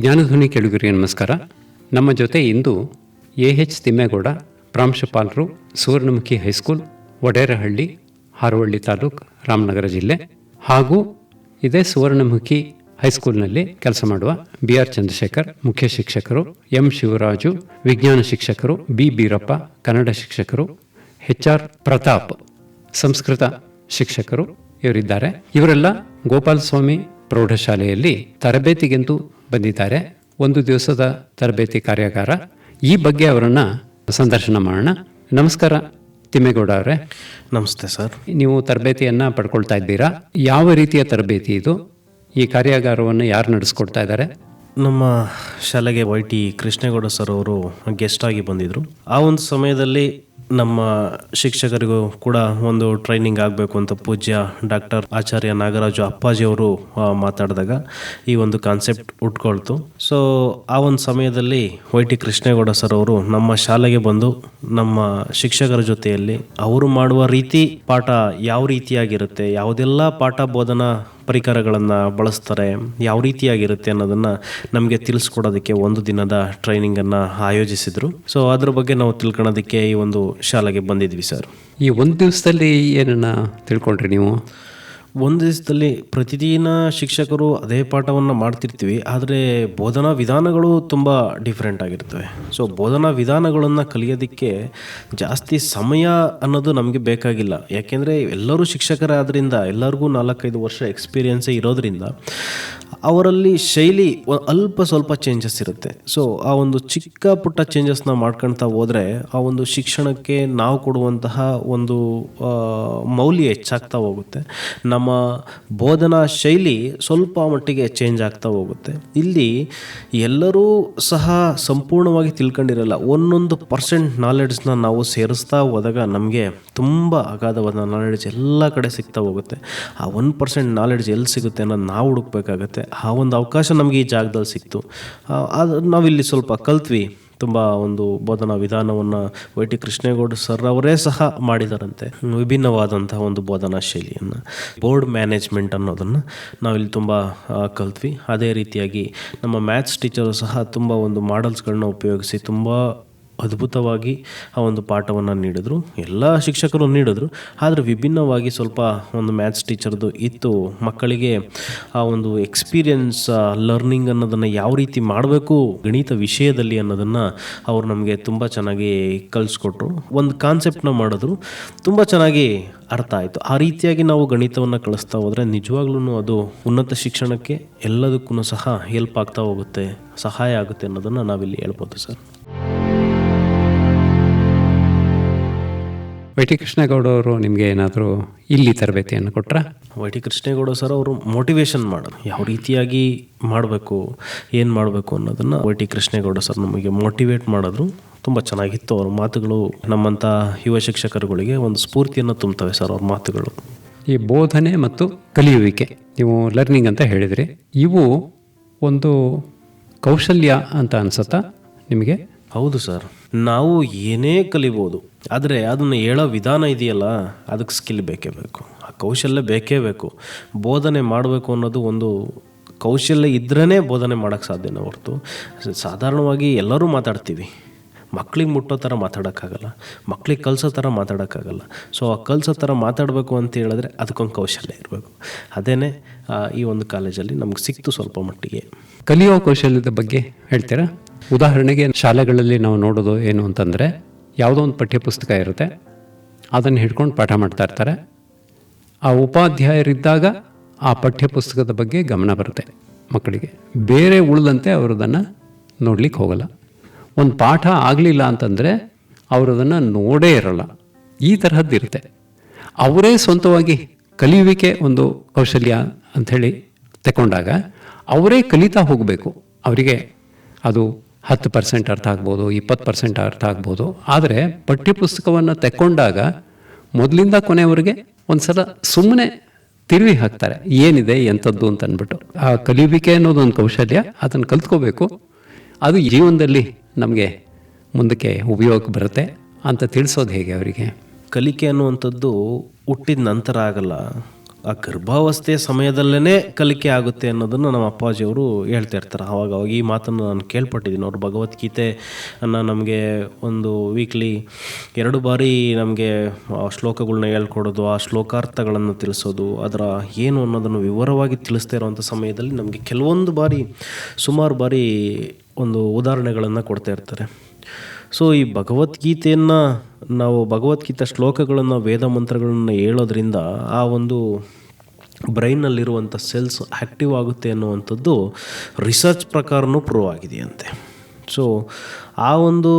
ಜ್ಞಾನಧ್ವನಿ ಕೆಳಗುರಿಗೆ ನಮಸ್ಕಾರ. ನಮ್ಮ ಜೊತೆ ಇಂದು ಎ ಎಚ್ ತಿಮ್ಮೇಗೌಡ, ಪ್ರಾಂಶುಪಾಲರು, ಸುವರ್ಣಮುಖಿ ಹೈಸ್ಕೂಲ್ ಒಡೇರಹಳ್ಳಿ ಹಾರೋಹಳ್ಳಿ ತಾಲೂಕು, ರಾಮನಗರ ಜಿಲ್ಲೆ ಹಾಗೂ ಇದೇ ಸುವರ್ಣಮುಖಿ ಹೈಸ್ಕೂಲ್ನಲ್ಲಿ ಕೆಲಸ ಮಾಡುವ ಬಿ ಆರ್ ಚಂದ್ರಶೇಖರ್, ಮುಖ್ಯ ಶಿಕ್ಷಕರು, ಎಂ ಶಿವರಾಜು, ವಿಜ್ಞಾನ ಶಿಕ್ಷಕರು, ಬಿ ಬೀರಪ್ಪ, ಕನ್ನಡ ಶಿಕ್ಷಕರು, ಎಚ್ ಆರ್ ಪ್ರತಾಪ್, ಸಂಸ್ಕೃತ ಶಿಕ್ಷಕರು ಇವರಿದ್ದಾರೆ. ಇವರೆಲ್ಲ ಗೋಪಾಲಸ್ವಾಮಿ ಪ್ರೌಢಶಾಲೆಯಲ್ಲಿ ತರಬೇತಿಗೆಂದು ಬಂದಿದ್ದಾರೆ. ಒಂದು ದಿವಸದ ತರಬೇತಿ ಕಾರ್ಯಾಗಾರ. ಈ ಬಗ್ಗೆ ಅವರನ್ನು ಸಂದರ್ಶನ ಮಾಡೋಣ. ನಮಸ್ಕಾರ ತಿಮ್ಮೇಗೌಡ ಅವರೇ. ನಮಸ್ತೆ ಸರ್. ನೀವು ತರಬೇತಿಯನ್ನ ಪಡ್ಕೊಳ್ತಾ ಇದ್ದೀರಾ? ಯಾವ ರೀತಿಯ ತರಬೇತಿ ಇದು? ಈ ಕಾರ್ಯಾಗಾರವನ್ನು ಯಾರು ನಡೆಸ್ಕೊಡ್ತಾ ಇದ್ದಾರೆ? ನಮ್ಮ ಶಾಲೆಗೆ ವೈ ಟಿ ಕೃಷ್ಣೇಗೌಡ ಸರ್ ಅವರು ಗೆಸ್ಟ್ ಆಗಿ ಬಂದಿದ್ರು. ಆ ಒಂದು ಸಮಯದಲ್ಲಿ ನಮ್ಮ ಶಿಕ್ಷಕರಿಗೂ ಕೂಡ ಒಂದು ಟ್ರೈನಿಂಗ್ ಆಗಬೇಕು ಅಂತ ಪೂಜ್ಯ ಡಾಕ್ಟರ್ ಆಚಾರ್ಯ ನಾಗರಾಜು ಅಪ್ಪಾಜಿ ಅವರು ಮಾತಾಡಿದಾಗ ಈ ಒಂದು ಕಾನ್ಸೆಪ್ಟ್ ಉಟ್ಕೊಳ್ತು. ಸೊ ಆ ಒಂದು ಸಮಯದಲ್ಲಿ ವೈ ಟಿ ಕೃಷ್ಣೇಗೌಡ ಸರ್ ಅವರು ನಮ್ಮ ಶಾಲೆಗೆ ಬಂದು ನಮ್ಮ ಶಿಕ್ಷಕರ ಜೊತೆಯಲ್ಲಿ ಅವರು ಮಾಡುವ ರೀತಿ ಪಾಠ ಯಾವ ರೀತಿಯಾಗಿರುತ್ತೆ, ಯಾವುದೆಲ್ಲ ಪಾಠ ಬೋಧನಾ ಪರಿಕರಗಳನ್ನು ಬಳಸ್ತಾರೆ, ಯಾವ ರೀತಿಯಾಗಿರುತ್ತೆ ಅನ್ನೋದನ್ನು ನಮಗೆ ತಿಳಿಸ್ಕೊಡೋದಕ್ಕೆ ಒಂದು ದಿನದ ಟ್ರೈನಿಂಗನ್ನು ಆಯೋಜಿಸಿದರು. ಸೊ ಅದ್ರ ಬಗ್ಗೆ ನಾವು ತಿಳ್ಕೊಳೋದಕ್ಕೆ ಈ ಒಂದು ಶಾಲೆಗೆ ಬಂದಿದ್ವಿ ಸರ್ ಈ ಒಂದು ದಿವಸದಲ್ಲಿ ಏನನ್ನ ತಿಳ್ಕೊಂಡ್ರಿ ನೀವು? ಒಂದು ದಿವಸದಲ್ಲಿ ಪ್ರತಿದಿನ ಶಿಕ್ಷಕರು ಅದೇ ಪಾಠವನ್ನು ಮಾಡ್ತಿರ್ತೀವಿ, ಆದರೆ ಬೋಧನಾ ವಿಧಾನಗಳು ತುಂಬ ಡಿಫ್ರೆಂಟ್ ಆಗಿರ್ತವೆ. ಸೊ ಬೋಧನಾ ವಿಧಾನಗಳನ್ನು ಕಲಿಯೋದಕ್ಕೆ ಜಾಸ್ತಿ ಸಮಯ ಅನ್ನೋದು ನಮಗೆ ಬೇಕಾಗಿಲ್ಲ. ಯಾಕೆಂದರೆ ಎಲ್ಲರೂ ಶಿಕ್ಷಕರಾದ್ರಿಂದ, ಎಲ್ಲರಿಗೂ ನಾಲ್ಕೈದು ವರ್ಷ ಎಕ್ಸ್ಪೀರಿಯೆನ್ಸೇ ಇರೋದ್ರಿಂದ ಅವರಲ್ಲಿ ಶೈಲಿ ಅಲ್ಪ ಸ್ವಲ್ಪ ಚೇಂಜಸ್ ಇರುತ್ತೆ. ಸೊ ಆ ಒಂದು ಚಿಕ್ಕ ಪುಟ್ಟ ಚೇಂಜಸ್ನ ಮಾಡ್ಕೊಳ್ತಾ ಹೋದರೆ ಆ ಒಂದು ಶಿಕ್ಷಣಕ್ಕೆ ನಾವು ಕೊಡುವಂತಹ ಒಂದು ಮೌಲ್ಯ ಹೆಚ್ಚಾಗ್ತಾ ಹೋಗುತ್ತೆ. ನಮ್ಮ ಬೋಧನಾ ಶೈಲಿ ಸ್ವಲ್ಪ ಮಟ್ಟಿಗೆ ಚೇಂಜ್ ಆಗ್ತಾ ಹೋಗುತ್ತೆ. ಇಲ್ಲಿ ಎಲ್ಲರೂ ಸಹ ಸಂಪೂರ್ಣವಾಗಿ ತಿಳ್ಕೊಂಡಿರಲ್ಲ, ಒಂದೊಂದು ಪರ್ಸೆಂಟ್ ನಾಲೆಡ್ಜ್ನ ನಾವು ಸೇರಿಸ್ತಾ ಹೋದಾಗ ನಮಗೆ ತುಂಬ ಅಗಾಧವಾದ ನಾಲೆಡ್ಜ್ ಎಲ್ಲ ಕಡೆ ಸಿಗ್ತಾ ಹೋಗುತ್ತೆ. ಆ ಒನ್ ಪರ್ಸೆಂಟ್ ನಾಲೆಡ್ಜ್ ಎಲ್ಲಿ ಸಿಗುತ್ತೆ ಅನ್ನೋದು ನಾವು ಹುಡುಕ್ಬೇಕಾಗತ್ತೆ. ಆ ಒಂದು ಅವಕಾಶ ನಮಗೆ ಈ ಜಾಗದಲ್ಲಿ ಸಿಕ್ತು. ಅದು ನಾವಿಲ್ಲಿ ಸ್ವಲ್ಪ ಕಲ್ತ್ವಿ. ತುಂಬ ಒಂದು ಬೋಧನಾ ವಿಧಾನವನ್ನು ವೈ ಟಿ ಕೃಷ್ಣೇಗೌಡ ಸರ್ ಅವರೇ ಸಹ ಮಾಡಿದರಂತೆ. ವಿಭಿನ್ನವಾದಂತಹ ಒಂದು ಬೋಧನಾ ಶೈಲಿಯನ್ನು, ಬೋರ್ಡ್ ಮ್ಯಾನೇಜ್ಮೆಂಟ್ ಅನ್ನೋದನ್ನು ನಾವಿಲ್ಲಿ ತುಂಬ ಕಲ್ತ್ವಿ. ಅದೇ ರೀತಿಯಾಗಿ ನಮ್ಮ ಮ್ಯಾಥ್ಸ್ ಟೀಚರು ಸಹ ತುಂಬ ಒಂದು ಮಾಡಲ್ಸ್ಗಳನ್ನ ಉಪಯೋಗಿಸಿ ತುಂಬ ಅದ್ಭುತವಾಗಿ ಆ ಒಂದು ಪಾಠವನ್ನು ನೀಡಿದರು. ಎಲ್ಲ ಶಿಕ್ಷಕರು ನೀಡಿದ್ರು. ಆದರೆ ವಿಭಿನ್ನವಾಗಿ ಸ್ವಲ್ಪ ಒಂದು ಮ್ಯಾಥ್ಸ್ ಟೀಚರ್ದು ಇತ್ತು. ಮಕ್ಕಳಿಗೆ ಆ ಒಂದು ಎಕ್ಸ್ಪೀರಿಯನ್ಸ್ ಲರ್ನಿಂಗ್ ಅನ್ನೋದನ್ನು ಯಾವ ರೀತಿ ಮಾಡಬೇಕು, ಗಣಿತ ವಿಷಯದಲ್ಲಿ ಅನ್ನೋದನ್ನು ಅವರು ನಮಗೆ ತುಂಬ ಚೆನ್ನಾಗಿ ಕಲಿಸ್ಕೊಟ್ರು. ಒಂದು ಕಾನ್ಸೆಪ್ಟನ್ನ ಮಾಡಿದ್ರು. ತುಂಬ ಚೆನ್ನಾಗಿ ಅರ್ಥ ಆಯಿತು. ಆ ರೀತಿಯಾಗಿ ನಾವು ಗಣಿತವನ್ನು ಕಳಿಸ್ತಾ ಹೋದರೆ ನಿಜವಾಗ್ಲೂ ಅದು ಉನ್ನತ ಶಿಕ್ಷಣಕ್ಕೆ ಎಲ್ಲದಕ್ಕೂ ಸಹ ಹೆಲ್ಪ್ ಆಗ್ತಾ ಹೋಗುತ್ತೆ, ಸಹಾಯ ಆಗುತ್ತೆ ಅನ್ನೋದನ್ನು ನಾವಿಲ್ಲಿ ಹೇಳ್ಬೋದು ಸರ್. ವೈ ಟಿ ಕೃಷ್ಣೇಗೌಡ ಅವರು ನಿಮಗೆ ಏನಾದರೂ ಇಲ್ಲಿ ತರಬೇತಿಯನ್ನು ಕೊಟ್ಟರೆ ವೈ ಟಿ ಕೃಷ್ಣೇಗೌಡ ಸರ್ ಅವರು ಮೋಟಿವೇಶನ್ ಮಾಡೋದು. ಯಾವ ರೀತಿಯಾಗಿ ಮಾಡಬೇಕು ಏನು ಮಾಡಬೇಕು ಅನ್ನೋದನ್ನು ವೈ ಟಿ ಕೃಷ್ಣೇಗೌಡ ಸರ್ ನಮಗೆ ಮೋಟಿವೇಟ್ ಮಾಡಿದ್ರು. ತುಂಬ ಚೆನ್ನಾಗಿತ್ತು ಅವ್ರ ಮಾತುಗಳು. ನಮ್ಮಂಥ ಯುವ ಶಿಕ್ಷಕರುಗಳಿಗೆ ಒಂದು ಸ್ಫೂರ್ತಿಯನ್ನು ತುಂಬುತ್ತವೆ ಸರ್ ಅವ್ರ ಮಾತುಗಳು. ಈ ಬೋಧನೆ ಮತ್ತು ಕಲಿಯುವಿಕೆ ನೀವು ಲರ್ನಿಂಗ್ ಅಂತ ಹೇಳಿದ್ರಿ. ಇವು ಒಂದು ಕೌಶಲ್ಯ ಅಂತ ಅನ್ಸುತ್ತಾ ನಿಮಗೆ? ಹೌದು ಸರ್. ನಾವು ಏನೇ ಕಲಿಬೋದು, ಆದರೆ ಅದನ್ನು ಹೇಳೋ ವಿಧಾನ ಇದೆಯಲ್ಲ, ಅದಕ್ಕೆ ಸ್ಕಿಲ್ ಬೇಕೇ ಬೇಕು. ಆ ಕೌಶಲ್ಯ ಬೇಕೇ ಬೇಕು. ಬೋಧನೆ ಮಾಡಬೇಕು ಅನ್ನೋದು ಒಂದು ಕೌಶಲ್ಯ ಇದ್ರೇ ಬೋಧನೆ ಮಾಡೋಕ್ಕೆ ಸಾಧ್ಯನೇ ಹೊರತು. ಸಾಧಾರಣವಾಗಿ ಎಲ್ಲರೂ ಮಾತಾಡ್ತೀವಿ. ಮಕ್ಳಿಗೆ ಮುಟ್ಟೋ ಥರ ಮಾತಾಡೋಕ್ಕಾಗಲ್ಲ, ಮಕ್ಳಿಗೆ ಕಲಿಸೋ ಥರ ಮಾತಾಡೋಕ್ಕಾಗಲ್ಲ. ಸೊ ಆ ಕಲಿಸೋ ಥರ ಮಾತಾಡಬೇಕು ಅಂತ ಹೇಳಿದ್ರೆ ಅದಕ್ಕೊಂದು ಕೌಶಲ್ಯ ಇರಬೇಕು. ಅದೇನೆ ಈ ಒಂದು ಕಾಲೇಜಲ್ಲಿ ನಮ್ಗೆ ಸಿಕ್ತು ಸ್ವಲ್ಪ ಮಟ್ಟಿಗೆ. ಕಲಿಯೋ ಕೌಶಲ್ಯದ ಬಗ್ಗೆ ಹೇಳ್ತೀರಾ? ಉದಾಹರಣೆಗೆ ಶಾಲೆಗಳಲ್ಲಿ ನಾವು ನೋಡೋದು ಏನು ಅಂತಂದರೆ, ಯಾವುದೋ ಒಂದು ಪಠ್ಯಪುಸ್ತಕ ಇರುತ್ತೆ, ಅದನ್ನು ಹಿಡ್ಕೊಂಡು ಪಾಠ ಮಾಡ್ತಾ ಇರ್ತಾರೆ. ಆ ಉಪಾಧ್ಯಾಯರಿದ್ದಾಗ ಆ ಪಠ್ಯಪುಸ್ತಕದ ಬಗ್ಗೆ ಗಮನ ಬರುತ್ತೆ ಮಕ್ಕಳಿಗೆ. ಬೇರೆ ಉಳಿದಂತೆ ಅವರು ಅದನ್ನು ನೋಡ್ಲಿಕ್ಕೆ ಹೋಗಲ್ಲ. ಒಂದು ಪಾಠ ಆಗಲಿಲ್ಲ ಅಂತಂದರೆ ಅವರು ಅದನ್ನು ನೋಡೇ ಇರಲ್ಲ. ಈ ತರಹದ್ದಿರುತ್ತೆ ಅವರೇ ಸ್ವಂತವಾಗಿ ಕಲಿಯುವಿಕೆ ಒಂದು ಕೌಶಲ್ಯ ಅಂಥೇಳಿ ತಗೊಂಡಾಗ ಅವರೇ ಕಲಿತಾ ಹೋಗಬೇಕು. ಅವರಿಗೆ ಅದು ಹತ್ತು ಪರ್ಸೆಂಟ್ ಅರ್ಥ ಆಗ್ಬೋದು, ಇಪ್ಪತ್ತು ಪರ್ಸೆಂಟ್ ಅರ್ಥ ಆಗ್ಬೋದು. ಆದರೆ ಪಠ್ಯಪುಸ್ತಕವನ್ನು ತೆಕ್ಕೊಂಡಾಗ ಮೊದಲಿಂದ ಕೊನೆಯವರೆಗೆ ಒಂದು ಸಲ ಸುಮ್ಮನೆ ತಿರುವಿ ಹಾಕ್ತಾರೆ. ಏನಿದೆ, ಎಂಥದ್ದು ಅಂತ ಅಂದ್ಬಿಟ್ಟು. ಆ ಕಲಿಯುವಿಕೆ ಅನ್ನೋದೊಂದು ಕೌಶಲ್ಯ ಅದನ್ನು ಕಲ್ತ್ಕೋಬೇಕು. ಅದು ಜೀವನದಲ್ಲಿ ನಮಗೆ ಮುಂದಕ್ಕೆ ಉಪಯೋಗಕ್ಕೆ ಬರುತ್ತೆ ಅಂತ ತಿಳಿಸೋದು ಹೇಗೆ ಅವರಿಗೆ? ಕಲಿಕೆ ಅನ್ನುವಂಥದ್ದು ಹುಟ್ಟಿದ ನಂತರ ಆಗಲ್ಲ. ಆ ಗರ್ಭಾವಸ್ಥೆಯ ಸಮಯದಲ್ಲೇ ಕಲಿಕೆ ಆಗುತ್ತೆ ಅನ್ನೋದನ್ನು ನಮ್ಮ ಅಪ್ಪಾಜಿಯವರು ಹೇಳ್ತಾ ಇರ್ತಾರೆ. ಆವಾಗ ಅವಾಗ ಈ ಮಾತನ್ನು ನಾನು ಕೇಳ್ಪಟ್ಟಿದ್ದೀನಿ. ಅವರು ಭಗವದ್ಗೀತೆ ಅನ್ನು ನಮಗೆ ಒಂದು ವೀಕ್ಲಿ ಎರಡು ಬಾರಿ ನಮಗೆ ಆ ಶ್ಲೋಕಗಳನ್ನ ಹೇಳ್ಕೊಡೋದು, ಆ ಶ್ಲೋಕಾರ್ಥಗಳನ್ನು ತಿಳಿಸೋದು, ಅದರ ಏನು ಅನ್ನೋದನ್ನು ವಿವರವಾಗಿ ತಿಳಿಸ್ತಾ ಇರುವಂಥ ಸಮಯದಲ್ಲಿ ನಮಗೆ ಕೆಲವೊಂದು ಬಾರಿ, ಸುಮಾರು ಬಾರಿ ಒಂದು ಉದಾಹರಣೆಗಳನ್ನು ಕೊಡ್ತಾ ಇರ್ತಾರೆ. ಸೊ ಈ ಭಗವದ್ಗೀತೆಯನ್ನು, ನಾವು ಭಗವದ್ಗೀತಾ ಶ್ಲೋಕಗಳನ್ನು, ವೇದ ಮಂತ್ರಗಳನ್ನು ಹೇಳೋದ್ರಿಂದ ಆ ಒಂದು ಬ್ರೈನಲ್ಲಿರುವಂಥ ಸೆಲ್ಸ್ ಆ್ಯಕ್ಟಿವ್ ಆಗುತ್ತೆ ಅನ್ನುವಂಥದ್ದು ರಿಸರ್ಚ್ ಪ್ರಕಾರನೂ ಪ್ರೂವ್ ಆಗಿದೆಯಂತೆ. ಸೊ ಆ ಒಂದು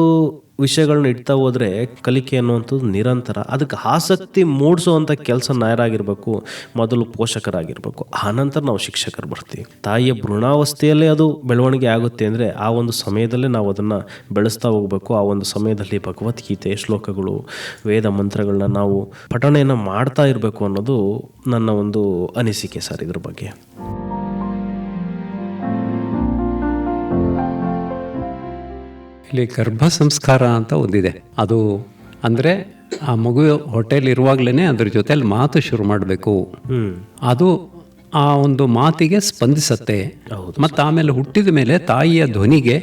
ವಿಷಯಗಳನ್ನ ಇಡ್ತಾ ಹೋದರೆ ಕಲಿಕೆ ಅನ್ನುವಂಥದ್ದು ನಿರಂತರ. ಅದಕ್ಕೆ ಆಸಕ್ತಿ ಮೂಡಿಸುವಂಥ ಕೆಲಸ ನಾಯರಾಗಿರ್ಬೇಕು, ಮೊದಲು ಪೋಷಕರಾಗಿರಬೇಕು. ಆನಂತರ ನಾವು ಶಿಕ್ಷಕರು ಬರ್ತೀವಿ. ತಾಯಿಯ ಭ್ರೂಣಾವಸ್ಥೆಯಲ್ಲೇ ಅದು ಬೆಳವಣಿಗೆ ಆಗುತ್ತೆ ಅಂದರೆ ಆ ಒಂದು ಸಮಯದಲ್ಲೇ ನಾವು ಅದನ್ನು ಬೆಳೆಸ್ತಾ ಹೋಗಬೇಕು. ಆ ಒಂದು ಸಮಯದಲ್ಲಿ ಭಗವದ್ಗೀತೆ ಶ್ಲೋಕಗಳು, ವೇದ ಮಂತ್ರಗಳನ್ನ ನಾವು ಪಠಣೆಯನ್ನು ಮಾಡ್ತಾ ಇರಬೇಕು ಅನ್ನೋದು ನನ್ನ ಒಂದು ಅನಿಸಿಕೆ ಸರ್ ಇದ್ರ ಬಗ್ಗೆ. ಇಲ್ಲಿ ಗರ್ಭ ಸಂಸ್ಕಾರ ಅಂತ ಒಂದಿದೆ. ಅದು ಅಂದರೆ ಆ ಮಗು ಹೋಟೆಲ್ ಇರುವಾಗಲೇ ಅದ್ರ ಜೊತೆಯಲ್ಲಿ ಮಾತು ಶುರು ಮಾಡಬೇಕು. ಅದು ಆ ಒಂದು ಮಾತಿಗೆ ಸ್ಪಂದಿಸತ್ತೆ. ಮತ್ತು ಆಮೇಲೆ ಹುಟ್ಟಿದ ಮೇಲೆ ತಾಯಿಯ ಧ್ವನಿಗೆ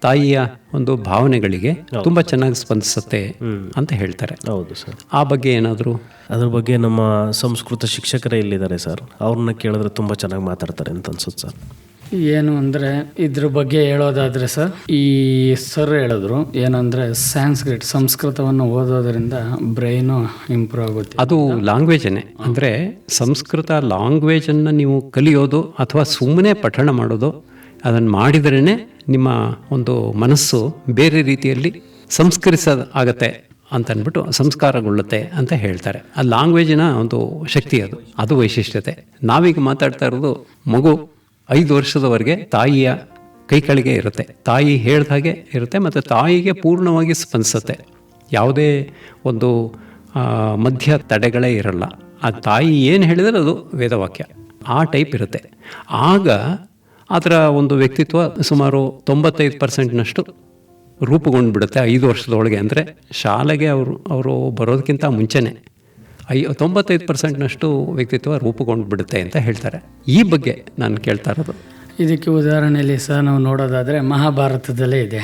ತಾಯಿಯ ಒಂದು ಭಾವನೆಗಳಿಗೆ ತುಂಬ ಚೆನ್ನಾಗಿ ಸ್ಪಂದಿಸುತ್ತೆ ಅಂತ ಹೇಳ್ತಾರೆ. ಹೌದು ಸರ್. ಆ ಬಗ್ಗೆ ಏನಾದರೂ? ಅದ್ರ ಬಗ್ಗೆ ನಮ್ಮ ಸಂಸ್ಕೃತ ಶಿಕ್ಷಕರೇ ಇಲ್ಲಿದ್ದಾರೆ ಸರ್. ಅವ್ರನ್ನ ಕೇಳಿದ್ರೆ ತುಂಬ ಚೆನ್ನಾಗಿ ಮಾತಾಡ್ತಾರೆ ಅಂತ ಅನ್ಸುತ್ತೆ ಸರ್. ಏನು ಅಂದರೆ ಇದ್ರ ಬಗ್ಗೆ ಹೇಳೋದಾದರೆ ಸರ್ ಈ ಸರ್ ಹೇಳಿದ್ರು ಏನಂದರೆ ಸ್ಯಾನ್ಸ್ಕ್ರಿಟ್ ಸಂಸ್ಕೃತವನ್ನು ಓದೋದರಿಂದ ಬ್ರೈನು ಇಂಪ್ರೂವ್ ಆಗುತ್ತೆ. ಅದು ಲ್ಯಾಂಗ್ವೇಜನ್ನೇ ಅಂದರೆ ಸಂಸ್ಕೃತ ಲ್ಯಾಂಗ್ವೇಜನ್ನು ನೀವು ಕಲಿಯೋದು ಅಥವಾ ಸುಮ್ಮನೆ ಪಠಣ ಮಾಡೋದು ಅದನ್ನು ಮಾಡಿದ್ರೇ ನಿಮ್ಮ ಒಂದು ಮನಸ್ಸು ಬೇರೆ ರೀತಿಯಲ್ಲಿ ಸಂಸ್ಕರಿಸೋದು ಆಗತ್ತೆ ಅಂತ ಅಂದ್ಬಿಟ್ಟು ಸಂಸ್ಕಾರಗೊಳ್ಳುತ್ತೆ ಅಂತ ಹೇಳ್ತಾರೆ. ಆ ಲ್ಯಾಂಗ್ವೇಜಿನ ಒಂದು ಶಕ್ತಿ ಅದು. ಅದು ವೈಶಿಷ್ಟ್ಯತೆ. ನಾವೀಗ ಮಾತಾಡ್ತಾ ಇರೋದು ಮಗು. ಐದು ವರ್ಷದವರೆಗೆ ತಾಯಿಯ ಕೈ ಕೆಳಗೆ ಇರುತ್ತೆ. ತಾಯಿ ಹೇಳ್ದ ಹಾಗೆ ಇರುತ್ತೆ ಮತ್ತು ತಾಯಿಗೆ ಪೂರ್ಣವಾಗಿ ಸ್ಪಂದಿಸುತ್ತೆ. ಯಾವುದೇ ಒಂದು ಮಧ್ಯ ತಡೆಗಳೇ ಇರಲ್ಲ. ಆ ತಾಯಿ ಏನು ಹೇಳಿದರೆ ಅದು ವೇದವಾಕ್ಯ. ಆ ಟೈಪ್ ಇರುತ್ತೆ. ಆಗ ಅದರ ಒಂದು ವ್ಯಕ್ತಿತ್ವ ಸುಮಾರು ತೊಂಬತ್ತೈದು ಪರ್ಸೆಂಟ್ನಷ್ಟು ರೂಪುಗೊಂಡು ಬಿಡುತ್ತೆ ಐದು ವರ್ಷದೊಳಗೆ. ಅಂದರೆ ಶಾಲೆಗೆ ಅವರು ಅವರು ಬರೋದಕ್ಕಿಂತ ಮುಂಚೆನೇ. ಐ ತೊಂಬತ್ತೈದು ಪರ್ಸೆಂಟ್ನಷ್ಟು ವ್ಯಕ್ತಿತ್ವ ರೂಪುಗೊಂಡು ಬಿಡುತ್ತೆ ಅಂತ ಹೇಳ್ತಾರೆ. ಈ ಬಗ್ಗೆ ನಾನು ಕೇಳ್ತಾ ಇರೋದು. ಇದಕ್ಕೆ ಉದಾಹರಣೆಯಲ್ಲಿ ಸಹ ನಾವು ನೋಡೋದಾದರೆ ಮಹಾಭಾರತದಲ್ಲೇ ಇದೆ.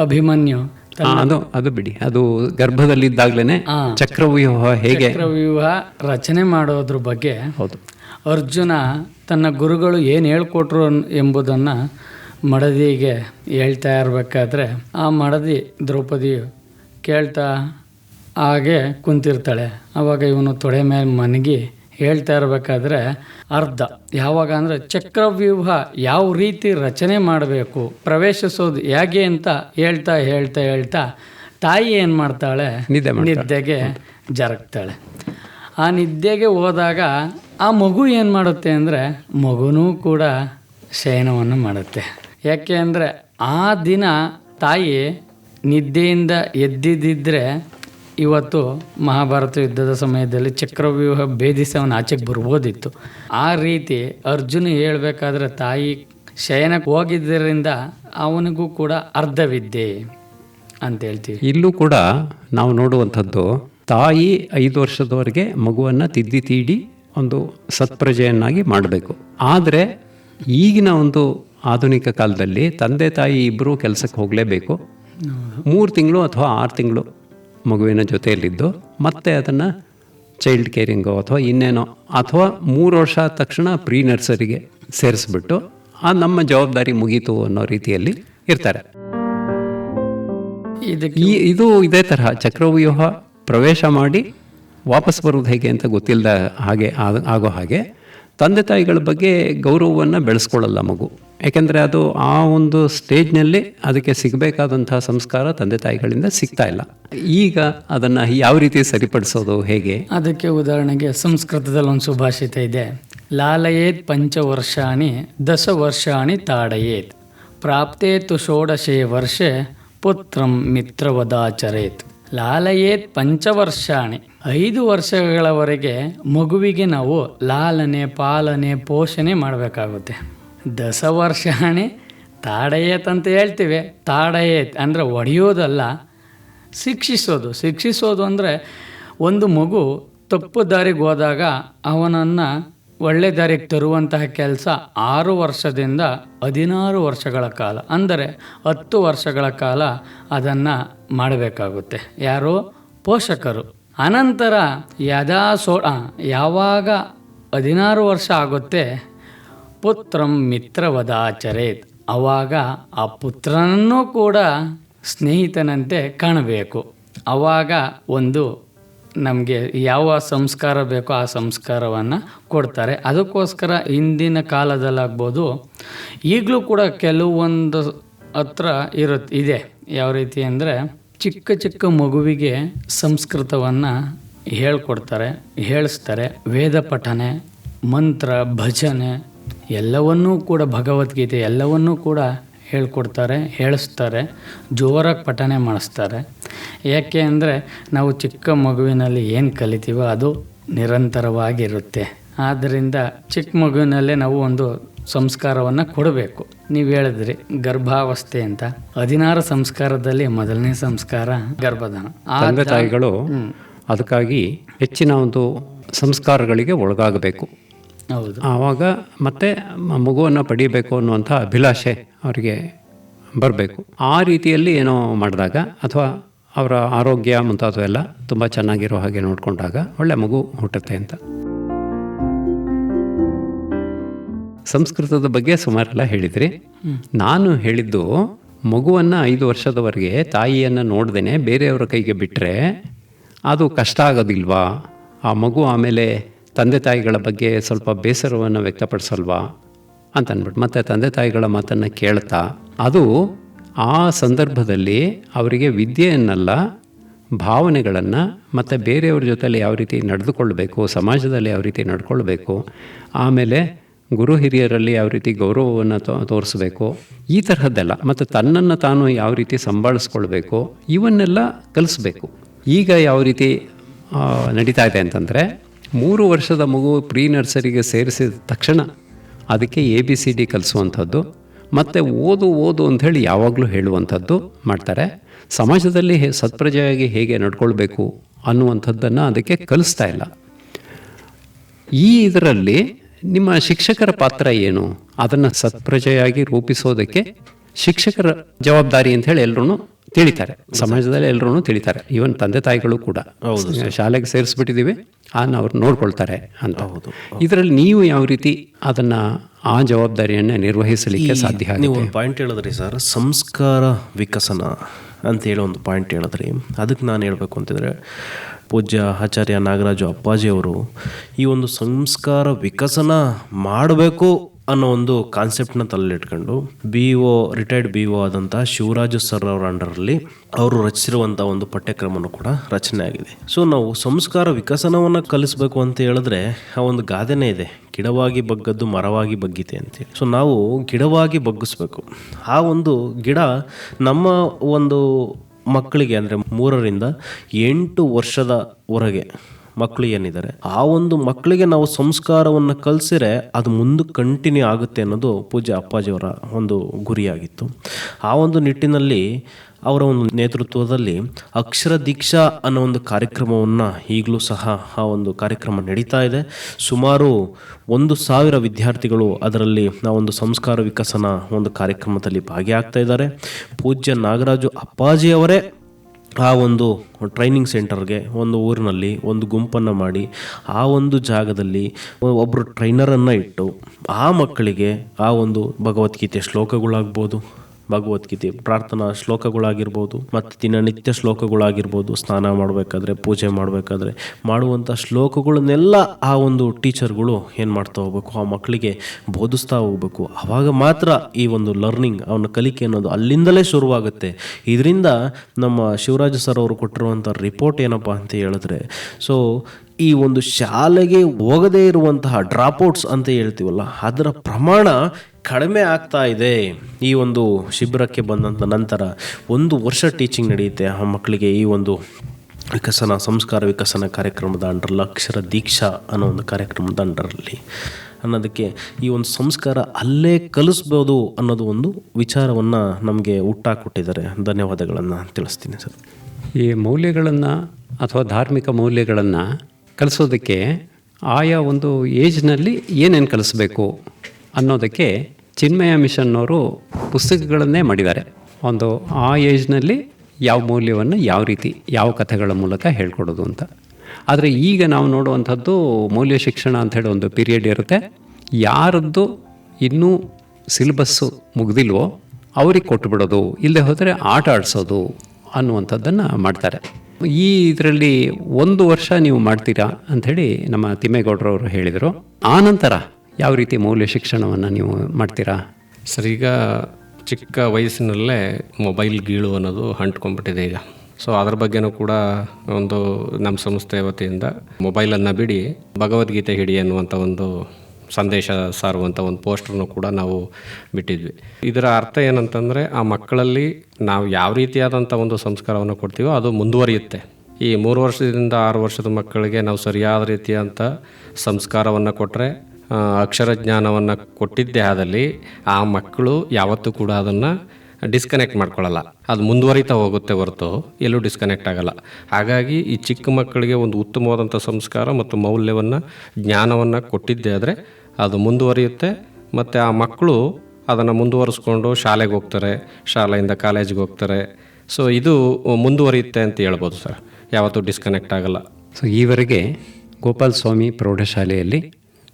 ಅಭಿಮನ್ಯು ಅದು ಅದು ಬಿಡಿ. ಅದು ಗರ್ಭದಲ್ಲಿದ್ದಾಗಲೇ. ಚಕ್ರವ್ಯೂಹ ಹೇಗೆ ಚಕ್ರವ್ಯೂಹ ರಚನೆ ಮಾಡೋದ್ರ ಬಗ್ಗೆ ಹೌದು. ಅರ್ಜುನ ತನ್ನ ಗುರುಗಳು ಏನು ಹೇಳ್ಕೊಟ್ರು ಎಂಬುದನ್ನು ಮಡದಿಗೆ ಹೇಳ್ತಾ ಇರಬೇಕಾದ್ರೆ ಆ ಮಡದಿ ದ್ರೌಪದಿಯು ಕೇಳ್ತಾ ಹಾಗೆ ಕುಂತಿರ್ತಾಳೆ. ಆವಾಗ ಇವನು ತೊಡೆ ಮೇಲೆ ಮನಗಿ ಹೇಳ್ತಾ ಇರಬೇಕಾದ್ರೆ ಅರ್ಧ. ಯಾವಾಗ ಅಂದರೆ ಚಕ್ರವ್ಯೂಹ ಯಾವ ರೀತಿ ರಚನೆ ಮಾಡಬೇಕು ಪ್ರವೇಶಿಸೋದು ಹೇಗೆ ಅಂತ ಹೇಳ್ತಾ ಹೇಳ್ತಾ ಹೇಳ್ತಾ ತಾಯಿ ಏನು ಮಾಡ್ತಾಳೆ? ನಿದ್ದೆ. ನಿದ್ದೆಗೆ ಜರಗ್ತಾಳೆ. ಆ ನಿದ್ದೆಗೆ ಹೋದಾಗ ಆ ಮಗು ಏನು ಮಾಡುತ್ತೆ ಅಂದರೆ ಮಗುನೂ ಕೂಡ ಶಯನವನ್ನು ಮಾಡುತ್ತೆ. ಯಾಕೆ ಅಂದರೆ ಆ ದಿನ ತಾಯಿ ನಿದ್ದೆಯಿಂದ ಎದ್ದಿದ್ದಿದ್ರೆ ಇವತ್ತು ಮಹಾಭಾರತ ಯುದ್ಧದ ಸಮಯದಲ್ಲಿ ಚಕ್ರವ್ಯೂಹ ಭೇದಿಸಿ ಅವನು ಆಚೆಗೆ ಬರ್ಬೋದಿತ್ತು. ಆ ರೀತಿ ಅರ್ಜುನ ಹೇಳಬೇಕಾದ್ರೆ ತಾಯಿ ಶಯನಕ್ಕೆ ಹೋಗಿದ್ದರಿಂದ ಅವನಿಗೂ ಕೂಡ ಅರ್ಧವಿದ್ದೆ ಅಂತ ಹೇಳ್ತೀವಿ. ಇಲ್ಲೂ ಕೂಡ ನಾವು ನೋಡುವಂಥದ್ದು ತಾಯಿ ಐದು ವರ್ಷದವರೆಗೆ ಮಗುವನ್ನು ತಿದ್ದಿ ತೀಡಿ ಒಂದು ಸತ್ಪ್ರಜೆಯನ್ನಾಗಿ ಮಾಡಬೇಕು. ಆದರೆ ಈಗಿನ ಒಂದು ಆಧುನಿಕ ಕಾಲದಲ್ಲಿ ತಂದೆ ತಾಯಿ ಇಬ್ಬರೂ ಕೆಲಸಕ್ಕೆ ಹೋಗಲೇಬೇಕು. ಮೂರು ತಿಂಗಳು ಅಥವಾ ಆರು ತಿಂಗಳು ಮಗುವಿನ ಜೊತೆಯಲ್ಲಿದ್ದು ಮತ್ತೆ ಅದನ್ನು ಚೈಲ್ಡ್ ಕೇರಿಂಗೋ ಅಥವಾ ಇನ್ನೇನೋ ಅಥವಾ ಮೂರು ವರ್ಷ ತಕ್ಷಣ ಪ್ರೀ ನರ್ಸರಿಗೆ ಸೇರಿಸ್ಬಿಟ್ಟು ಆ ನಮ್ಮ ಜವಾಬ್ದಾರಿ ಮುಗೀತು ಅನ್ನೋ ರೀತಿಯಲ್ಲಿ ಇರ್ತಾರೆ. ಈ ಇದು ಇದೇ ತರಹ ಚಕ್ರವ್ಯೂಹ ಪ್ರವೇಶ ಮಾಡಿ ವಾಪಸ್ ಬರೋದು ಹೇಗೆ ಅಂತ ಗೊತ್ತಿಲ್ಲದ ಹಾಗೆ ಆಗೋ ಹಾಗೆ ತಂದೆ ತಾಯಿಗಳ ಬಗ್ಗೆ ಗೌರವವನ್ನು ಬೆಳೆಸ್ಕೊಳ್ಳಲ್ಲ ಮಗು. ಯಾಕೆಂದರೆ ಅದು ಆ ಒಂದು ಸ್ಟೇಜ್ನಲ್ಲಿ ಅದಕ್ಕೆ ಸಿಗಬೇಕಾದಂತಹ ಸಂಸ್ಕಾರ ತಂದೆ ತಾಯಿಗಳಿಂದ ಸಿಗ್ತಾ ಇಲ್ಲ. ಈಗ ಅದನ್ನು ಯಾವ ರೀತಿ ಸರಿಪಡಿಸೋದು, ಹೇಗೆ? ಅದಕ್ಕೆ ಉದಾಹರಣೆಗೆ ಸಂಸ್ಕೃತದಲ್ಲಿ ಒಂದು ಸುಭಾಷಿತ ಇದೆ. ಲಾಲಯೇತ್ ಪಂಚವರ್ಷಾಣಿ ದಶ ವರ್ಷಾಣಿ ತಾಡಯೇತ್. ಪ್ರಾಪ್ತೇ ತು ಷೋಡಶೇ ವರ್ಷ ಪುತ್ರಂ ಮಿತ್ರವದಾಚರೇತ್. ಲಾಲಯೇತ್ ಪಂಚವರ್ಷಾಣಿ ಐದು ವರ್ಷಗಳವರೆಗೆ ಮಗುವಿಗೆ ನಾವು ಲಾಲನೆ, ಪಾಲನೆ, ಪೋಷಣೆ ಮಾಡಬೇಕಾಗುತ್ತೆ. ದಶ ವರ್ಷಾಣಿ ತಾಡಯೇತ್ ಅಂತ ಹೇಳ್ತೀವಿ. ತಾಡಯೇತ್ ಅಂದರೆ ಒಡೆಯೋದಲ್ಲ, ಶಿಕ್ಷಿಸೋದು. ಶಿಕ್ಷಿಸೋದು ಅಂದರೆ ಒಂದು ಮಗು ತಪ್ಪು ದಾರಿಗೆ ಹೋದಾಗ ಅವನನ್ನು ಒಳ್ಳೆ ದಾರಿಗೆ ತರುವಂತಹ ಕೆಲಸ ಆರು ವರ್ಷದಿಂದ ಹದಿನಾರು ವರ್ಷಗಳ ಕಾಲ. ಅಂದರೆ ಹತ್ತು ವರ್ಷಗಳ ಕಾಲ ಅದನ್ನು ಮಾಡಬೇಕಾಗುತ್ತೆ. ಯಾರು? ಪೋಷಕರು. ಅನಂತರ ಯದಾ ಸೋ ಯಾವಾಗ ಹದಿನಾರು ವರ್ಷ ಆಗುತ್ತೆ ಪುತ್ರಂ ಮಿತ್ರವದಾಚರೇತ್. ಅವಾಗ ಆ ಪುತ್ರನನ್ನು ಕೂಡ ಸ್ನೇಹಿತನಂತೆ ಕಾಣಬೇಕು. ಅವಾಗ ಒಂದು ನಮಗೆ ಯಾವ ಸಂಸ್ಕಾರ ಬೇಕೋ ಆ ಸಂಸ್ಕಾರವನ್ನು ಕೊಡ್ತಾರೆ. ಅದಕ್ಕೋಸ್ಕರ ಹಿಂದಿನ ಕಾಲದಲ್ಲಾಗ್ಬೋದು ಈಗಲೂ ಕೂಡ ಕೆಲವೊಂದು ಹತ್ರ ಇರುತ್ತೆ ಇದೆ. ಯಾವ ರೀತಿ ಅಂದರೆ ಚಿಕ್ಕ ಚಿಕ್ಕ ಮಗುವಿಗೆ ಸಂಸ್ಕೃತವನ್ನು ಹೇಳ್ಕೊಡ್ತಾರೆ, ಹೇಳಿಸ್ತಾರೆ. ವೇದ ಪಠನೆ, ಮಂತ್ರ, ಭಜನೆ ಎಲ್ಲವನ್ನೂ ಕೂಡ ಭಗವದ್ಗೀತೆ ಎಲ್ಲವನ್ನೂ ಕೂಡ ಹೇಳ್ಕೊಡ್ತಾರೆ ಹೇಳಿಸ್ತಾರೆ ಜೋರಾಗಿ ಪಠನೆ ಮಾಡಿಸ್ತಾರೆ. ಯಾಕೆ ಅಂದರೆ ನಾವು ಚಿಕ್ಕ ಮಗುವಿನಲ್ಲಿ ಏನು ಕಲಿತೀವೋ ಅದು ನಿರಂತರವಾಗಿರುತ್ತೆ. ಆದ್ದರಿಂದ ಚಿಕ್ಕ ಮಗುವಿನಲ್ಲೇ ನಾವು ಒಂದು ಸಂಸ್ಕಾರವನ್ನು ಕೊಡಬೇಕು. ನೀವು ಹೇಳಿದ್ರಿ ಗರ್ಭಾವಸ್ಥೆ ಅಂತ. ಹದಿನಾರು ಸಂಸ್ಕಾರದಲ್ಲಿ ಮೊದಲನೇ ಸಂಸ್ಕಾರ ಗರ್ಭಧಾನ. ತಂದೆ ತಾಯಿಗಳು ಅದಕ್ಕಾಗಿ ಹೆಚ್ಚಿನ ಒಂದು ಸಂಸ್ಕಾರಗಳಿಗೆ ಒಳಗಾಗಬೇಕು. ಆವಾಗ ಮತ್ತೆ ಮಗುವನ್ನು ಪಡಿಬೇಕು ಅನ್ನುವಂಥ ಅಭಿಲಾಷೆ ಅವರಿಗೆ ಬರಬೇಕು. ಆ ರೀತಿಯಲ್ಲಿ ಏನೋ ಮಾಡಿದಾಗ ಅಥವಾ ಅವರ ಆರೋಗ್ಯ ಮುಂತಾದವೆಲ್ಲ ತುಂಬ ಚೆನ್ನಾಗಿರೋ ಹಾಗೆ ನೋಡಿಕೊಂಡಾಗ ಒಳ್ಳೆ ಮಗು ಹುಟ್ಟುತ್ತೆ ಅಂತ. ಸಂಸ್ಕೃತದ ಬಗ್ಗೆ ಸುಮಾರೆಲ್ಲ ಹೇಳಿದ್ರಿ. ನಾನು ಹೇಳಿದ್ದು ಮಗುವನ್ನು ಐದು ವರ್ಷದವರೆಗೆ ತಾಯಿಯನ್ನು ನೋಡ್ದೇನೆ ಬೇರೆಯವರ ಕೈಗೆ ಬಿಟ್ಟರೆ ಅದು ಕಷ್ಟ ಆಗೋದಿಲ್ವಾ? ಆ ಮಗು ಆಮೇಲೆ ತಂದೆ ತಾಯಿಗಳ ಬಗ್ಗೆ ಸ್ವಲ್ಪ ಬೇಸರವನ್ನು ವ್ಯಕ್ತಪಡಿಸಲ್ವಾ ಅಂತ ಅಂದ್ಬಿಟ್ಟು, ಮತ್ತು ತಂದೆ ತಾಯಿಗಳ ಮಾತನ್ನು ಕೇಳ್ತಾ, ಅದು ಆ ಸಂದರ್ಭದಲ್ಲಿ ಅವರಿಗೆ ವಿದ್ಯೆಯನ್ನಲ್ಲ, ಭಾವನೆಗಳನ್ನು ಮತ್ತು ಬೇರೆಯವ್ರ ಜೊತೆಯಲ್ಲಿ ಯಾವ ರೀತಿ ನಡೆದುಕೊಳ್ಬೇಕು, ಸಮಾಜದಲ್ಲಿ ಯಾವ ರೀತಿ ನಡ್ಕೊಳ್ಬೇಕು, ಆಮೇಲೆ ಗುರು ಹಿರಿಯರಲ್ಲಿ ಯಾವ ರೀತಿ ಗೌರವವನ್ನು ತೋರಿಸ್ಬೇಕು, ಈ ತರಹದ್ದೆಲ್ಲ, ಮತ್ತು ತನ್ನನ್ನು ತಾನು ಯಾವ ರೀತಿ ಸಂಭಾಳಿಸ್ಕೊಳ್ಬೇಕು, ಇವನ್ನೆಲ್ಲ ಕಲಿಸ್ಬೇಕು. ಈಗ ಯಾವ ರೀತಿ ನಡೀತಾ ಇದೆ ಅಂತಂದರೆ ಮೂರು ವರ್ಷದ ಮಗು ಪ್ರೀ ನರ್ಸರಿಗೆ ಸೇರಿಸಿದ ತಕ್ಷಣ ಅದಕ್ಕೆ ಎ ಬಿ ಸಿ ಡಿ ಕಲಿಸುವಂಥದ್ದು, ಮತ್ತು ಓದು ಓದು ಅಂಥೇಳಿ ಯಾವಾಗಲೂ ಹೇಳುವಂಥದ್ದು ಮಾಡ್ತಾರೆ. ಸಮಾಜದಲ್ಲಿ ಹೇ, ಸತ್ಪ್ರಜೆಯಾಗಿ ಹೇಗೆ ನಡ್ಕೊಳ್ಬೇಕು ಅನ್ನುವಂಥದ್ದನ್ನು ಅದಕ್ಕೆ ಕಲಿಸ್ತಾ ಇಲ್ಲ. ಈ ಇದರಲ್ಲಿ ನಿಮ್ಮ ಶಿಕ್ಷಕರ ಪಾತ್ರ ಏನು? ಅದನ್ನು ಸತ್ಪ್ರಜೆಯಾಗಿ ರೂಪಿಸೋದಕ್ಕೆ ಶಿಕ್ಷಕರ ಜವಾಬ್ದಾರಿ ಅಂತ ಹೇಳಿ ಎಲ್ಲರೂ ತಿಳಿತಾರೆ. ಸಮಾಜದಲ್ಲಿ ಎಲ್ಲರೂ ತಿಳಿತಾರೆ. ಈವನ್ ತಂದೆ ತಾಯಿಗಳು ಕೂಡ. ಶಾಲೆಗೆ ಸೇರಿಸ್ಬಿಟ್ಟಿದ್ದೀವಿ ಅದನ್ನ ಅವ್ರು ನೋಡ್ಕೊಳ್ತಾರೆ ಅಂತ. ಇದರಲ್ಲಿ ನೀವು ಯಾವ ರೀತಿ ಅದನ್ನ ಆ ಜವಾಬ್ದಾರಿಯನ್ನ ನಿರ್ವಹಿಸಲಿಕ್ಕೆ ಸಾಧ್ಯ ನೀವು ಒಂದು ಪಾಯಿಂಟ್ ಹೇಳಿದ್ರಿ ಸರ್. ಸಂಸ್ಕಾರ ವಿಕಸನ ಅಂತ ಹೇಳಿ ಒಂದು ಪಾಯಿಂಟ್ ಹೇಳಿದ್ರಿ. ಅದಕ್ಕೆ ನಾನು ಹೇಳಬೇಕು ಅಂತಿದ್ರೆ ಪೂಜ್ಯ ಆಚಾರ್ಯ ನಾಗರಾಜು ಅಪ್ಪಾಜಿ ಅವರು ಈ ಒಂದು ಸಂಸ್ಕಾರ ವಿಕಸನ ಮಾಡಬೇಕು ಅನ್ನೋ ಒಂದು ಕಾನ್ಸೆಪ್ಟ್ನ ತಲೆಲಿಟ್ಕೊಂಡು B O retired B O ಆದಂತಹ ಶಿವರಾಜು ಸರ್ ಅವರ ಅಂಡರಲ್ಲಿ ಅವರು ರಚಿಸಿರುವಂಥ ಒಂದು ಪಠ್ಯಕ್ರಮನೂ ಕೂಡ ರಚನೆ ಆಗಿದೆ. ಸೊ ನಾವು ಸಂಸ್ಕಾರ ವಿಕಸನವನ್ನು ಕಲಿಸಬೇಕು ಅಂತ ಹೇಳಿದ್ರೆ ಆ ಒಂದು ಗಾದೆನೇ ಇದೆ. ಗಿಡವಾಗಿ ಬಗ್ಗದ್ದು ಮರವಾಗಿ ಬಗ್ಗಿದೆ ಅಂತೇಳಿ ಸೊ ನಾವು ಗಿಡವಾಗಿ ಬಗ್ಗಿಸ್ಬೇಕು. ಆ ಒಂದು ಗಿಡ ನಮ್ಮ ಒಂದು ಮಕ್ಕಳಿಗೆ ಅಂದರೆ ಮೂರರಿಂದ ಎಂಟು ವರ್ಷದವರೆಗೆ ಮಕ್ಕಳು ಏನಿದ್ದಾರೆ, ಆ ಒಂದು ಮಕ್ಕಳಿಗೆ ನಾವು ಸಂಸ್ಕಾರವನ್ನು ಕಲಿಸಿರೆ ಅದು ಮುಂದೆ ಕಂಟಿನ್ಯೂ ಆಗುತ್ತೆ ಅನ್ನೋದು ಪೂಜ್ಯ ಅಪ್ಪಾಜಿಯವರ ಒಂದು ಗುರಿಯಾಗಿತ್ತು. ಆ ಒಂದು ನಿಟ್ಟಿನಲ್ಲಿ ಅವರ ಒಂದು ನೇತೃತ್ವದಲ್ಲಿ ಅಕ್ಷರ ದೀಕ್ಷಾ ಅನ್ನೋ ಒಂದು ಕಾರ್ಯಕ್ರಮವನ್ನು ಈಗಲೂ ಸಹ ಆ ಒಂದು ಕಾರ್ಯಕ್ರಮ ನಡೀತಾ ಇದೆ. ಸುಮಾರು ಒಂದು ಸಾವಿರ ವಿದ್ಯಾರ್ಥಿಗಳು ಅದರಲ್ಲಿ ಒಂದು ಸಂಸ್ಕಾರ ವಿಕಸನ ಒಂದು ಕಾರ್ಯಕ್ರಮದಲ್ಲಿ ಭಾಗಿಯಾಗ್ತಾ ಇದ್ದಾರೆ. ಪೂಜ್ಯ ನಾಗರಾಜು ಅಪ್ಪಾಜಿಯವರೇ ಆ ಒಂದು ಟ್ರೈನಿಂಗ್ ಸೆಂಟರ್ಗೆ ಒಂದು ಊರಿನಲ್ಲಿ ಒಂದು ಗುಂಪನ್ನು ಮಾಡಿ, ಆ ಒಂದು ಜಾಗದಲ್ಲಿ ಒಬ್ಬರು ಟ್ರೈನರನ್ನು ಇಟ್ಟು ಆ ಮಕ್ಕಳಿಗೆ ಆ ಒಂದು ಭಗವದ್ಗೀತೆ ಶ್ಲೋಕಗಳಾಗ್ಬೋದು. ಭಗವದ್ಗೀತೆ, ಪ್ರಾರ್ಥನಾ ಶ್ಲೋಕಗಳಾಗಿರ್ಬೋದು, ಮತ್ತು ದಿನನಿತ್ಯ ಶ್ಲೋಕಗಳಾಗಿರ್ಬೋದು, ಸ್ನಾನ ಮಾಡಬೇಕಾದ್ರೆ, ಪೂಜೆ ಮಾಡಬೇಕಾದ್ರೆ, ಮಾಡುವಂಥ ಶ್ಲೋಕಗಳನ್ನೆಲ್ಲ ಆ ಒಂದು ಟೀಚರ್ಗಳು ಏನು ಮಾಡ್ತಾ ಹೋಗ್ಬೇಕು, ಆ ಮಕ್ಕಳಿಗೆ ಬೋಧಿಸ್ತಾ ಹೋಗ್ಬೇಕು. ಆವಾಗ ಮಾತ್ರ ಈ ಒಂದು ಲರ್ನಿಂಗ್, ಅವನ ಕಲಿಕೆ ಅನ್ನೋದು ಅಲ್ಲಿಂದಲೇ ಶುರುವಾಗುತ್ತೆ. ಇದರಿಂದ ನಮ್ಮ ಶಿವರಾಜ ಸರ್ ಅವರು ಕೊಟ್ಟಿರುವಂಥ ರಿಪೋರ್ಟ್ ಏನಪ್ಪ ಅಂತ ಹೇಳಿದ್ರೆ, ಸೊ ಈ ಒಂದು ಶಾಲೆಗೆ ಹೋಗದೇ ಇರುವಂತಹ ಡ್ರಾಪ್ಔಟ್ಸ್ ಅಂತ ಹೇಳ್ತೀವಲ್ಲ, ಅದರ ಪ್ರಮಾಣ ಕಡಿಮೆ ಆಗ್ತಾ ಇದೆ. ಈ ಒಂದು ಶಿಬಿರಕ್ಕೆ ಬಂದಂಥ ನಂತರ ಒಂದು ವರ್ಷ ಟೀಚಿಂಗ್ ನಡೆಯುತ್ತೆ. ಆ ಮಕ್ಕಳಿಗೆ ಈ ಒಂದು ವಿಕಸನ, ಸಂಸ್ಕಾರ ವಿಕಸನ ಕಾರ್ಯಕ್ರಮದ ಅಂಡರಲ್ಲಿ ಅಕ್ಷರ ದೀಕ್ಷಾ ಅನ್ನೋ ಒಂದು ಕಾರ್ಯಕ್ರಮದ ಅಂಡರಲ್ಲಿ ಅನ್ನೋದಕ್ಕೆ ಈ ಒಂದು ಸಂಸ್ಕಾರ ಅಲ್ಲೇ ಕಲಿಸ್ಬೋದು ಅನ್ನೋದು ಒಂದು ವಿಚಾರವನ್ನು ನಮಗೆ ಹುಟ್ಟಾಕೊಟ್ಟಿದ್ದಾರೆ ಧನ್ಯವಾದಗಳನ್ನು ತಿಳಿಸ್ತೀನಿ ಸರ್. ಈ ಮೌಲ್ಯಗಳನ್ನು ಅಥವಾ ಧಾರ್ಮಿಕ ಮೌಲ್ಯಗಳನ್ನು ಕಲಿಸೋದಕ್ಕೆ ಆಯಾ ಒಂದು ಏಜ್ನಲ್ಲಿ ಏನೇನು ಕಲಿಸ್ಬೇಕು? ಅನ್ನೋದಕ್ಕೆ ಚಿನ್ಮಯ ಮಿಷನ್ ಅವರು ಪುಸ್ತಕಗಳನ್ನೇ ಮಾಡಿದ್ದಾರೆ. ಒಂದು ಆ ಏಜ್ನಲ್ಲಿ ಯಾವ ಮೌಲ್ಯವನ್ನು ಯಾವ ರೀತಿ, ಯಾವ ಕಥೆಗಳ ಮೂಲಕ ಹೇಳ್ಕೊಡೋದು ಅಂತ. ಆದರೆ ಈಗ ನಾವು ನೋಡುವಂಥದ್ದು ಮೌಲ್ಯ ಶಿಕ್ಷಣ ಅಂತ ಹೇಳಿ ಒಂದು ಪೀರಿಯಡ್ ಇರುತ್ತೆ. ಯಾರದ್ದು ಇನ್ನೂ ಸಿಲೆಬಸ್ಸು ಮುಗ್ದಿಲ್ವೋ ಅವ್ರಿಗೆ ಕೊಟ್ಟುಬಿಡೋದು ಇಲ್ಲದೆ ಹೋದರೆ ಆಟ ಆಡಿಸೋದು ಅನ್ನುವಂಥದ್ದನ್ನು ಮಾಡ್ತಾರೆ. ಈ ಇದರಲ್ಲಿ ಒಂದು ವರ್ಷ ನೀವು ಮಾಡ್ತೀರಾ ಅಂಥೇಳಿ ನಮ್ಮ ತಿಮ್ಮೇಗೌಡರವರು ಹೇಳಿದರು. ಆನಂತರ ಯಾವ ರೀತಿ ಮೌಲ್ಯ ಶಿಕ್ಷಣವನ್ನು ನೀವು ಮಾಡ್ತೀರಾ? ಸರ್, ಈಗ ಚಿಕ್ಕ ವಯಸ್ಸಿನಲ್ಲೇ ಮೊಬೈಲ್ ಗೀಳು ಅನ್ನೋದು ಅಂಟ್ಕೊಂಡ್ಬಿಟ್ಟಿದೆ ಈಗ. ಸೊ ಅದ್ರ ಬಗ್ಗೆನೂ ಕೂಡ ಒಂದು ನಮ್ಮ ಸಂಸ್ಥೆ ವತಿಯಿಂದ ಮೊಬೈಲನ್ನು ಬಿಡಿ, ಭಗವದ್ಗೀತೆ ಹಿಡಿ ಅನ್ನುವಂಥ ಒಂದು ಸಂದೇಶ ಸಾರುವಂಥ ಒಂದು ಪೋಸ್ಟರ್ನು ಕೂಡ ನಾವು ಬಿಟ್ಟಿದ್ವಿ. ಇದರ ಅರ್ಥ ಏನಂತಂದರೆ, ಆ ಮಕ್ಕಳಲ್ಲಿ ನಾವು ಯಾವ ರೀತಿಯಾದಂಥ ಒಂದು ಸಂಸ್ಕಾರವನ್ನು ಕೊಡ್ತೀವೋ ಅದು ಮುಂದುವರಿಯುತ್ತೆ. ಈ ಮೂರು ವರ್ಷದಿಂದ ಆರು ವರ್ಷದ ಮಕ್ಕಳಿಗೆ ನಾವು ಸರಿಯಾದ ರೀತಿಯಂಥ ಸಂಸ್ಕಾರವನ್ನು ಕೊಟ್ಟರೆ ಅಕ್ಷರ ಜ್ಞಾನವನ್ನು ಕೊಟ್ಟಿದ್ದೇ ಆದಲ್ಲಿ ಆ ಮಕ್ಕಳು ಯಾವತ್ತೂ ಕೂಡ ಅದನ್ನು ಡಿಸ್ಕನೆಕ್ಟ್ ಮಾಡ್ಕೊಳ್ಳಲ್ಲ. ಅದು ಮುಂದುವರಿತಾ ಹೋಗುತ್ತೆ ಹೊರತು ಎಲ್ಲೂ ಡಿಸ್ಕನೆಕ್ಟ್ ಆಗಲ್ಲ. ಹಾಗಾಗಿ ಈ ಚಿಕ್ಕ ಮಕ್ಕಳಿಗೆ ಒಂದು ಉತ್ತಮವಾದಂಥ ಸಂಸ್ಕಾರ ಮತ್ತು ಮೌಲ್ಯವನ್ನು, ಜ್ಞಾನವನ್ನು ಕೊಟ್ಟಿದ್ದೇ ಆದರೆ ಅದು ಮುಂದುವರಿಯುತ್ತೆ. ಮತ್ತು ಆ ಮಕ್ಕಳು ಅದನ್ನು ಮುಂದುವರಿಸ್ಕೊಂಡು ಶಾಲೆಗೆ ಹೋಗ್ತಾರೆ, ಶಾಲೆಯಿಂದ ಕಾಲೇಜಿಗೆ ಹೋಗ್ತಾರೆ. ಸೊ ಇದು ಮುಂದುವರಿಯುತ್ತೆ ಅಂತ ಹೇಳ್ಬೋದು ಸರ್. ಯಾವತ್ತೂ ಡಿಸ್ಕನೆಕ್ಟ್ ಆಗಲ್ಲ. ಸೊ ಈವರೆಗೆ ಗೋಪಾಲ್ ಸ್ವಾಮಿ ಪ್ರೌಢಶಾಲೆಯಲ್ಲಿ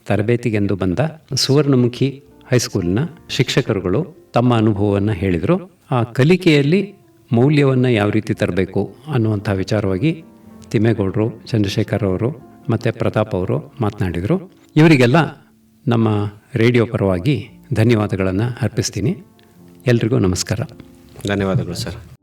ತರಬೇತಿಗೆಂದು ಬಂದ ಸುವರ್ಣಮುಖಿ ಹೈಸ್ಕೂಲ್ನ ಶಿಕ್ಷಕರುಗಳು ತಮ್ಮ ಅನುಭವವನ್ನು ಹೇಳಿದರು. ಆ ಕಲಿಕೆಯಲ್ಲಿ ಮೌಲ್ಯವನ್ನು ಯಾವ ರೀತಿ ತರಬೇಕು ಅನ್ನುವಂಥ ವಿಚಾರವಾಗಿ ತಿಮ್ಮೇಗೌಡರು, ಚಂದ್ರಶೇಖರ್ ಅವರು ಮತ್ತು ಪ್ರತಾಪ್ ಅವರು ಮಾತನಾಡಿದರು. ಇವರಿಗೆಲ್ಲ ನಮ್ಮ ರೇಡಿಯೋ ಪರವಾಗಿ ಧನ್ಯವಾದಗಳನ್ನು ಅರ್ಪಿಸ್ತೀನಿ. ಎಲ್ರಿಗೂ ನಮಸ್ಕಾರ. ಧನ್ಯವಾದಗಳು ಸರ್.